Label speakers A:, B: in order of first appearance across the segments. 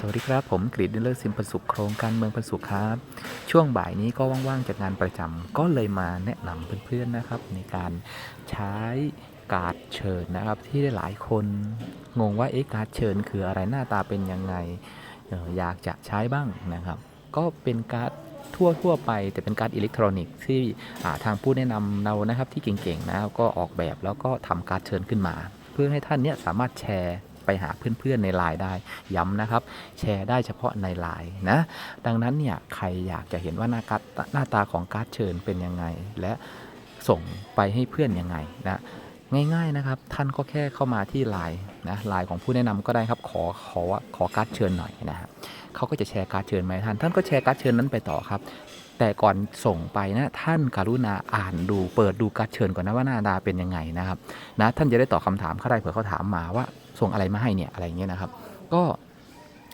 A: สวัสดีครับ ผมกรีดดินเลอร์ซิมปันสุขโครงการเมืองปันสุขครับ ช่วงบ่ายนี้ก็ว่างๆจากงานประจำก็เลยมาแนะนำเพื่อนๆนะครับ ในการใช้การ์ดเชิญนะครับ ที่หลายคนงงว่าเอ๊ะการ์ดเชิญคืออะไรหน้าตาเป็นยังไงอยากจะใช้บ้างนะครับ ก็เป็นการ์ดทั่วทั่วไปแต่เป็นการ์ดอิเล็กทรอนิกส์ที่ทางผู้แนะนำเรานะครับที่เก่งๆนะก็ออกแบบแล้วก็ทำการ์ดเชิญขึ้นมา เพื่อให้ท่านเนี่ยสามารถแชร์ ไปหาเพื่อนๆในไลน์ได้ย้ำนะครับ แชร์ได้เฉพาะในไลน์นะ ดังนั้นเนี่ยใครอยากจะเห็นว่าหน้าการ์ดหน้าตาของการ์ดเชิญเป็นยังไง และส่งไปให้เพื่อนยังไงนะง่ายๆนะครับ ท่านก็แค่เข้ามาที่ไลน์นะไลน์ของผู้แนะนำก็ได้ครับขอขอขอการ์ดเชิญหน่อยนะฮะเขาก็จะแชร์การ์ดเชิญมาให้ท่าน ท่านก็แชร์การ์ดเชิญนั้นไปต่อครับ แต่ก่อนส่งไปนะท่านกรุณาอ่านดูเปิดดูการเชิญก่อนนะว่าหน้าตาเป็นยังไงนะครับนะท่านจะได้ตอบคำถามเขาได้เผื่อเขาถามมาว่าส่งอะไรมาให้เนี่ยอะไรอย่างเงี้ยนะครับ ก็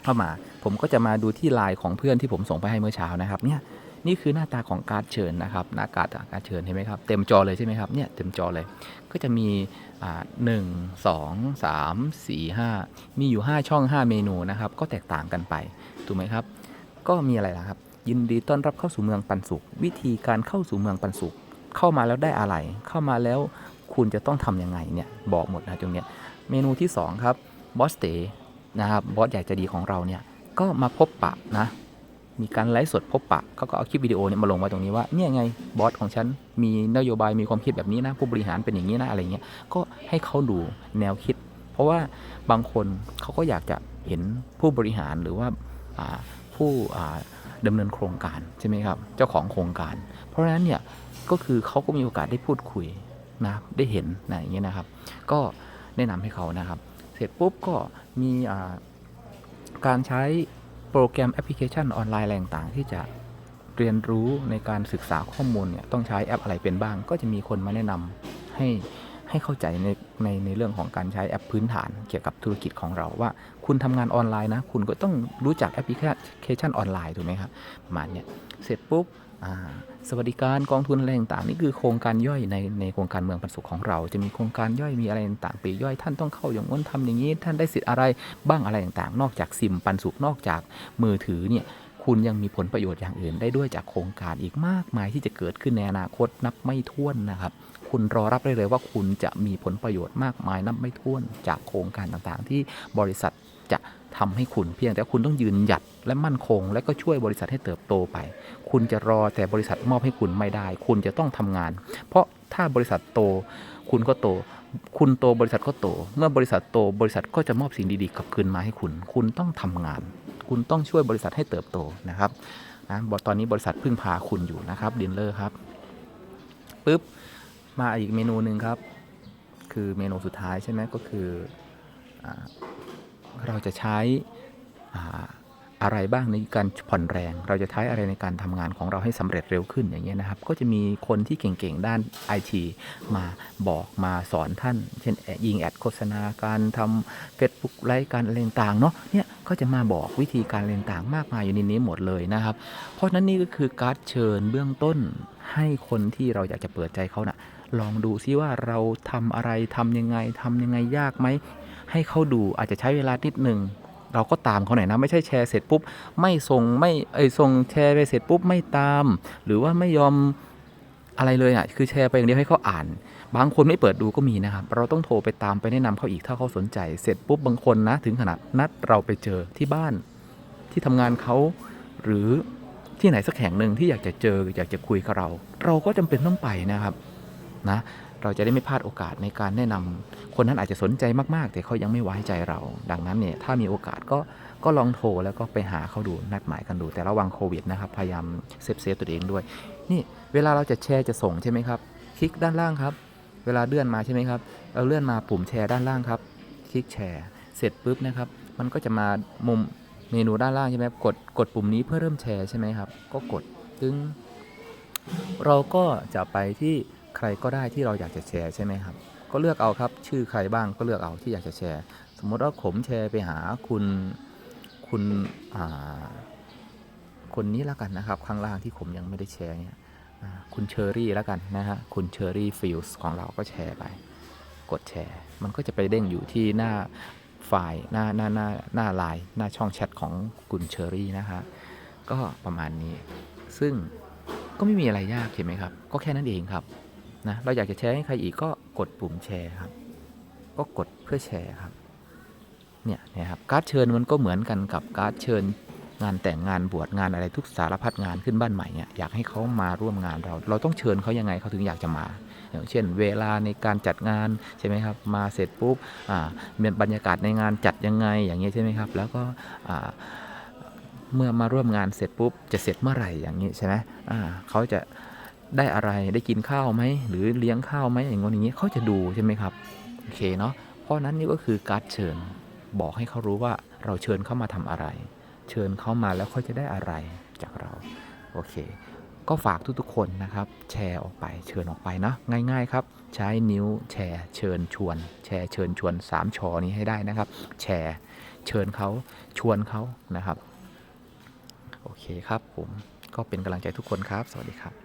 A: เข้ามาผมก็จะมาดูที่ไลน์ของเพื่อนที่ผมส่งไปให้เมื่อเช้านะครับเนี่ยนี่คือหน้าตาของการ์ดเชิญนะครับหน้าการ์ดการ์ดเชิญเห็นไหมครับเต็มจอเลยใช่ไหมครับเนี่ยเต็มจอเลยก็จะมีอ่าหนึ่งสองสามสี่ห้ามีอยู่ 5 ช่อง 5 เมนูนะครับ ก็แตกต่างกันไปถูกไหมครับ ก็มีอะไรล่ะครับ ยินดีต้อนรับเข้าสู่เมืองปันสุข วิธีการเข้าสู่เมืองปันสุข เข้ามาแล้วได้อะไร เข้ามาแล้วคุณจะต้องทำยังไงเนี่ยบอกหมดนะตรงเนี้ยเมนูที่ 2 ครับบอสเตนะครับบอสใหญ่ใจะดีของเราเนี่ยก็มาพบปะนะมีการไลฟ์สดพบปะเขาก็เอาคลิปวิดีโอเนี่ยมาลงไว้ตรงนี้ว่าเนี่ยไงบอสของฉันมีนโยบายมีความคิดแบบนี้นะผู้บริหารเป็นอย่างนี้นะอะไรเงี้ยก็ให้เขาดูแนวคิด เพราะว่าบางคนเขาก็อยากจะเห็นผู้บริหารหรือว่าผู้ อ่าดำเนินโครงการใช่ไหมครับ เจ้าของโครงการ เพราะฉะนั้นเนี่ยก็คือเขาก็มีโอกาสได้พูดคุยนะได้เห็นนะอย่างเงี้ยนะครับ ก็แนะนำให้เขานะครับ เสร็จปุ๊บก็มีการใช้โปรแกรมแอปพลิเคชันออนไลน์อะไรต่างๆที่จะเรียนรู้ในการศึกษาข้อมูลเนี่ยต้องใช้แอปอะไรเป็นบ้าง ก็จะมีคนมาแนะนำให้ ให้เข้าใจในในในเรื่องของการใช้แอปพื้นฐานเกี่ยวกับธุรกิจของเราว่า คุณทำงานออนไลน์นะ คุณก็ต้องรู้จักแอปพลิเคชันออนไลน์ถูกไหมครับประมาณเนี้ยเสร็จปุ๊บสวัสดิการกองทุนอะไรต่างๆนี่คือโครงการย่อยในในโครงการเมืองปันสุขของเรา จะมีโครงการย่อยมีอะไรต่างๆปีย่อยท่านต้องเข้าอย่างง้นทำอย่างนี้ ท่านได้สิทธิ์อะไรบ้างอะไรต่างๆ นอกจากซิมปันสุขนอกจากมือถือเนี่ยคุณยังมีผลประโยชน์อย่างอื่นได้ด้วยจากโครงการอีกมากมายที่จะเกิดขึ้นในอนาคตนับไม่ถ้วนนะครับ คุณรอรับได้เลยว่าคุณจะมีผลประโยชน์มากมายนับไม่ถ้วนจากโครงการต่างๆ ที่บริษัทจะทำให้คุณเพียงแต่คุณต้องยืนหยัดและมั่นคง และก็ช่วยบริษัทให้เติบโตไป คุณจะรอแต่บริษัทมอบให้คุณไม่ได้ คุณจะต้องทำงาน เพราะถ้าบริษัทโต คุณก็โต คุณโตบริษัทก็โต เมื่อบริษัทโตบริษัทก็จะมอบสิ่งดีๆกลับคืนมาให้คุณ คุณต้องทำงาน คุณต้องช่วยบริษัทให้เติบโตนะครับนะตอนนี้บริษัทพึ่งพาคุณอยู่นะครับดินเลอร์ครับปุ๊บ มาอีกเมนูหนึ่งครับ คือเมนูสุดท้ายใช่ไหมก็คืออเราจะใช้อะไรบ้างในการผ่อนแรง เราจะใช้อะไรในการทำงานของเราให้สำเร็จเร็วขึ้นอย่างเงี้ยนะครับ ก็จะมีคนที่เก่งๆ ด้าน IT มาบอกมาสอนท่าน เช่นยิงแอดโฆษณาการทำ Facebook ไลฟ์การอะไรต่างเนาะเนี่ยก็จะมาบอกวิธีการอะไรต่างมากมายอยู่ในนี้หมดเลยนะครับ เพราะฉะนั้นนี่ก็คือการ์ดเชิญเบื้องต้น ให้คนที่เราอยากจะเปิดใจเขานะ่ะ ลองดูซิว่าเราทำอะไรทำยังไงทำยังไงยากไหม ให้เขาดูอาจจะใช้เวลานิดหนึ่งเราก็ตามเขาหน่อยนะ ไม่ใช่แชร์เสร็จปุ๊บ ไม่ส่งไม่เอยส่งแชร์ไปเสร็จปุ๊บไม่ตาม หรือว่าไม่ยอมอะไรเลยอะคือแชร์ไปอย่างเดียวให้เขาอ่าน บางคนไม่เปิดดูก็มีนะครับ เราต้องโทรไปตามไปแนะนำเขาอีกถ้าเขาสนใจ เสร็จปุ๊บบางคนนะ ถึงขนาดนัดเราไปเจอที่บ้านที่ทำงานเขาหรือ ที่ไหนสักแห่งหนึ่งที่อยากจะเจออยากจะคุยกับเรา เราก็จำเป็นต้องไปนะครับนะเราจะได้ไม่พลาดโอกาสในการแนะนำคนนั้นอาจจะสนใจมากๆ แต่เขายังไม่ไว้ใจเรา ดังนั้นเนี่ยถ้ามีโอกาสก็ก็ลองโทรแล้วก็ไปหาเขาดูนัดหมายกันดู แต่ระวังโควิดนะครับ พยายามเซฟเซฟตัวเองด้วย นี่เวลาเราจะแชร์จะส่งใช่ไหมครับ คลิกด้านล่างครับ เวลาเลื่อนมาใช่ไหมครับเราเลื่อนมาปุ่มแชร์ด้านล่างครับ คลิกแชร์ เสร็จปุ๊บนะครับ มันก็จะมามุม เมนูด้านล่างใช่ไหมครับกดกดปุ่มนี้เพื่อเริ่มแชร์ใช่ไหมครับ ก็กดตึงเราก็จะไปที่ใครก็ได้ที่เราอยากจะแชร์ใช่ไหมครับ ก็เลือกเอาครับ ชื่อใครบ้างก็เลือกเอาที่อยากจะแชร์ สมมติว่าผมแชร์ไปหาคุณคุณอ่าคนนี้แล้วกันนะครับ ข้างล่างที่ผมยังไม่ได้แชร์เนี่ยคุณเชอรี่แล้วกันนะฮะคุณเชอรี่ฟิลส์ของเราก็แชร์ไป กดแชร์ มันก็จะไปเด้งอยู่ที่หน้า ฝ่ายหน้าหน้าหน้าหน้าไลน์หน้าช่องแชทของคุณเชอรี่นะฮะก็ประมาณนี้ ซึ่งก็ไม่มีอะไรยากใช่ไหมครับ ก็แค่นั้นเองครับนะเราอยากจะแชร์ให้ใครอีกก็กดปุ่มแชร์ครับ ก็กดเพื่อแชร์ครับเนี่ยนะครับการ์ดเชิญมันก็เหมือนกันกับการ์ดเชิญงานแต่งงานบวชงานอะไรทุกสารพัดงานขึ้นบ้านใหม่เนี่ยอยากให้เขามาร่วมงานเรา เราต้องเชิญเขายังไงเขาถึงอยากจะมา อย่างเช่น เวลาในการจัดงานใช่ไหมครับมาเสร็จปุ๊บมีบรรยากาศในงานจัดยังไงอย่างเงี้ยใช่ไหมครับแล้วก็เมื่อมาร่วมงานเสร็จปุ๊บจะเสร็จเมื่อไหร่อย่างนี้ใช่ไหมเขาจะได้อะไรได้กินข้าวไหมหรือเลี้ยงข้าวไหมอย่างงี้อย่างนี้เขาจะดูใช่ไหมครับโอเคเนาะเพราะนั้นนี่ก็คือการเชิญบอกให้เขารู้ว่าเราเชิญเขามาทำอะไร เชิญเขามาแล้วเขาจะได้อะไรจากเราโอเค ก็ฝากทุกๆคนนะครับ แชร์ออกไปเชิญออกไปนะง่ายๆครับ ใช้นิ้วแชร์เชิญชวน แชร์เชิญชวน3ชอนี้ให้ได้นะครับ แชร์เชิญเขาชวนเขานะครับ โอเคครับผมก็เป็นกำลังใจทุกคนครับ สวัสดีครับ